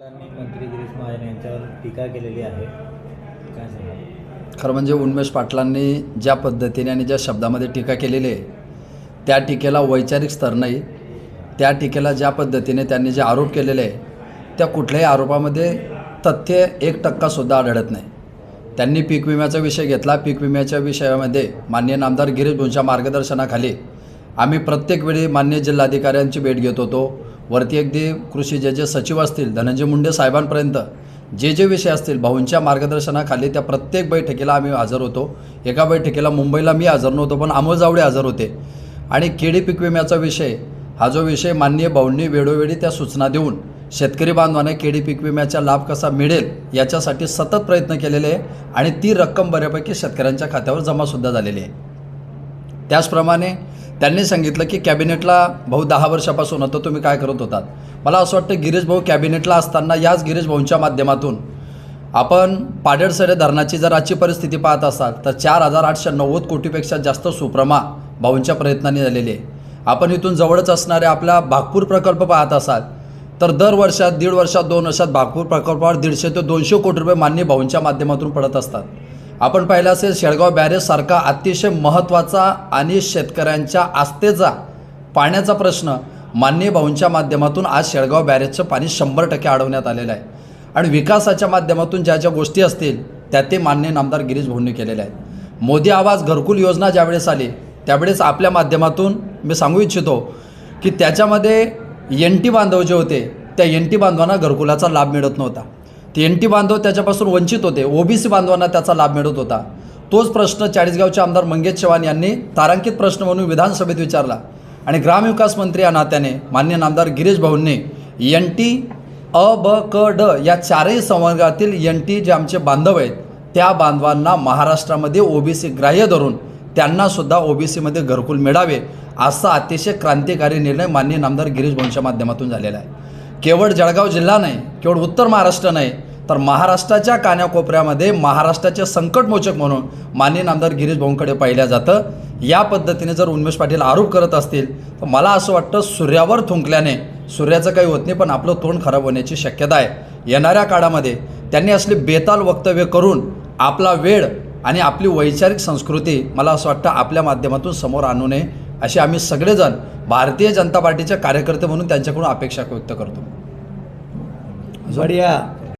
त्यांनी मंत्री गिरीश महाजन यांच्यावर टीका केलेली आहे. काय सांगा खरं म्हणजे उन्मेष पाटलांनी ज्या पद्धतीने आणि ज्या शब्दामध्ये टीका केलेली आहे त्या टीकेला वैचारिक स्तर नाही. त्या टीकेला ज्या पद्धतीने त्यांनी जे आरोप केलेले आहे त्या कुठल्याही आरोपामध्ये तथ्य एक टक्कासुद्धा आढळत नाही. त्यांनी पीक विम्याचा विषय घेतला. पीक विम्याच्या विषयामध्ये मान्य नामदार गिरीश भोंच्या मार्गदर्शनाखाली आम्ही प्रत्येक वेळी मान्य जिल्हाधिकाऱ्यांची भेट घेत होतो. वरती अगदी कृषी जे जे सचिव असतील धनंजय मुंडे साहेबांपर्यंत जे जे विषय असतील भाऊंच्या मार्गदर्शनाखाली त्या प्रत्येक बैठकीला आम्ही हजर होतो. एका बैठकीला मुंबईला मी हजर नव्हतो पण अमोल जावडे हजर होते. आणि केडी पीक विम्याचा विषय हा जो विषय माननीय भाऊंनी वेळोवेळी त्या सूचना देऊन शेतकरी बांधवाने केडी पीक विम्याचा लाभ कसा मिळेल याच्यासाठी सतत प्रयत्न केलेले आहे आणि ती रक्कम बऱ्यापैकी शेतकऱ्यांच्या खात्यावर जमासुद्धा झालेली आहे. त्याचप्रमाणे त्यांनी सांगितलं की कॅबिनेटला भाऊ दहा वर्षापासून होतं तुम्ही काय करत होतात? मला असं वाटतं गिरीश भाऊ कॅबिनेटला असताना याच गिरीश भाऊंच्या माध्यमातून आपण पाडेडसरे धरणाची जर आजची परिस्थिती पाहत असाल तर चार हजार आठशे नव्वद कोटीपेक्षा जास्त सुप्रमा भाऊंच्या प्रयत्नांनी झालेली आहे. आपण इथून जवळच असणारे आपला भागपूर प्रकल्प पाहत असाल तर दर वर्षात दीड वर्षात दोन वर्षात भागपूर प्रकल्पावर दीडशे ते दोनशे कोटी रुपये मान्य भाऊंच्या माध्यमातून पडत असतात. आपण पाहिलं असेल शेळगाव बॅरेजसारखा अतिशय महत्त्वाचा आणि शेतकऱ्यांच्या आस्थेचा पाण्याचा प्रश्न मान्य भाऊंच्या माध्यमातून आज शेळगाव बॅरेजचं पाणी शंभर टक्के अडवण्यात आलेलं आहे. आणि विकासाच्या माध्यमातून ज्या ज्या गोष्टी असतील त्या ते मान्य नामदार गिरीश भाऊंनी केलेल्या आहेत. मोदी आवाज घरकुल योजना ज्यावेळेस आली त्यावेळेस आपल्या माध्यमातून मी सांगू इच्छितो की त्याच्यामध्ये एन टी बांधव जे होते त्या एन टी बांधवांना घरकुलाचा लाभ मिळत नव्हता. ते एन टी बांधव त्याच्यापासून वंचित होते. ओबीसी बांधवांना त्याचा लाभ मिळत होता. तोच प्रश्न चाळीसगावचे आमदार मंगेश चव्हाण यांनी तारांकित प्रश्न म्हणून विधानसभेत विचारला. आणि ग्रामविकास मंत्री या नात्याने मान्य नामदार गिरीश भाऊंनी एन टी अ ब क ड या चारही संवर्गातील एन टी जे आमचे बांधव आहेत त्या बांधवांना महाराष्ट्रामध्ये ओबीसी ग्राह्य धरून त्यांनासुद्धा ओबीसीमध्ये घरकुल मिळावे असा अतिशय क्रांतिकारी निर्णय माननीय नामदार गिरीश भाऊंच्या माध्यमातून झालेला आहे. केवळ जळगाव जिल्हा नाही केवळ उत्तर महाराष्ट्र नाही तर महाराष्ट्राच्या कान्याकोपऱ्यामध्ये महाराष्ट्राचे संकटमोचक म्हणून माननीय आमदार गिरीश भाऊंकडे पाहिलं जातं. या पद्धतीने जर उन्मेष पाटील आरोप करत असतील तर मला असं वाटतं सूर्यावर थुंकल्याने सूर्याचं काही होत नाही पण आपलं तोंड खराब होण्याची शक्यता आहे. येणाऱ्या काळामध्ये त्यांनी असली बेताल वक्तव्य करून आपला वेळ आणि आपली वैचारिक संस्कृती मला असं वाटतं आपल्या माध्यमातून समोर आणू नये अशी आम्ही सगळेजण भारतीय जनता पार्टीचे कार्यकर्ते म्हणून त्यांच्याकडून अपेक्षा व्यक्त करतो. बढिया.